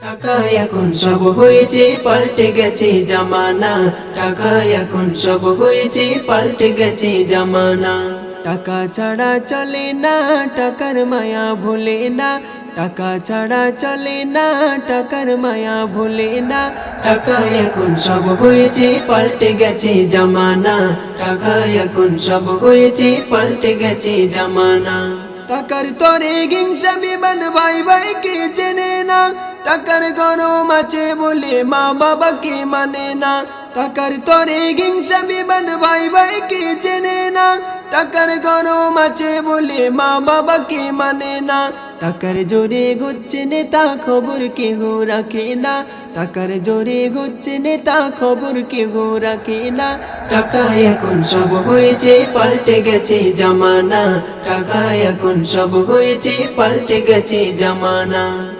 টাকা এখন সব হয়েছে, পাল্টে গেছে জামানা। টাকা এখন সব হয়েছে, পাল্টে গেছে জামানা। টাকা ছাড়া চলে না, টাকার মায়া ভোলে না। টাকা ছাড়া চলে না, টাকার মায়া ভোলে না। টাকা এখন সব হয়েছে, পাল্টে গেছে জামানা। টাকা এখন সব হয়েছে, পাল্টে গেছে জামানা। টাকার তরে হিংসা বিবাদ ভাই ভাইকে চেনে না। টাকার গরম আছে বলে মা বাবাকে মানে না। টাকার তরে হিংসা বিবাদ ভাই ভাইকে চেনে না। টাকার গরম আছে বলে মা বাবাকে মানে না। টাকার জোরে ঘুরছে নেতা খবর কেহ রাখে না। টাকার জোরে ঘুরছে নেতা খবর কেহ রাখে না। টাকা এখন সব হয়েছে, পাল্টে গেছে জামানা। টাকা এখন সব হয়েছে, পাল্টে গেছে জামানা।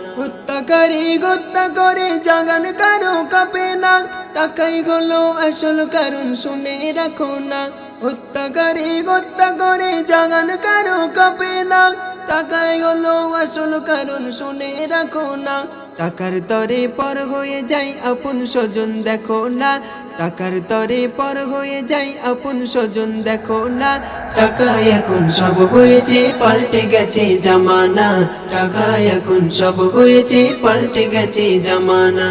করে গোত্তা করে, জাগান কারও কাপে না। টাকাই গলো আসল কারণ, শুনে রাখো না। হত্যা করে গোত্তা করে, জাগান কারও কাপে না। টাকাই গলো আসল কারণ, শুনে রাখো না। টাকার তরে পর হয়ে যাই আপন স্বজন, দেখো না। টাকার তরে পর হয়ে যাই আপন স্বজন, দেখো না। টাকা এখন সব হয়েছে, পাল্টে গেছে জামানা। টাকা এখন সব হয়েছে, পাল্টে গেছে জামানা।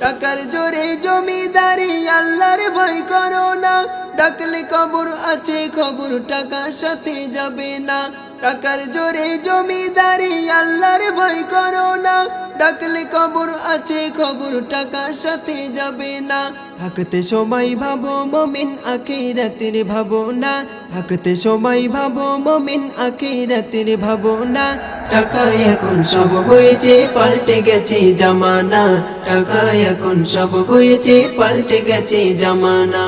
টাকার জোরে জমিদারি, আল্লাহর ভয় করো না। ডাকলে কবর আছে খবর টাকা সাথে যাবে না। টাকার জোরে জমিদারি, আল্লাহর ভয় করো না। ডাকলে কবর আছে খবর টাকা সাথে যাবে না। থাকতে সময় ভাবো, মমিন আখিরাতের ভাবো না। থাকতে সময় ভাবো, মমিন আখিরাতের ভাবো না। টাকা এখন সব হয়েছে, পাল্টে গেছে জামানা। টাকা এখন সব হয়েছে, পাল্টে গেছে জামানা।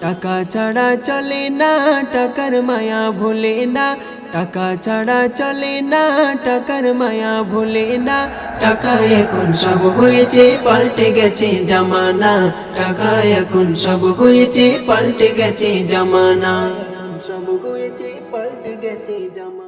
টাকা ছাড়া চলে না, টাকার মায়া ভোলে না। টাকা ছাড়া চলে না, টাকার মায়া ভুলে না। টাকা এখন সব হয়েছে, পাল্টে গেছে জামানা। টাকা এখন সব হয়েছে, পাল্টে গেছে জামানা। সব হয়েছে, পাল্টে গেছে জামানা।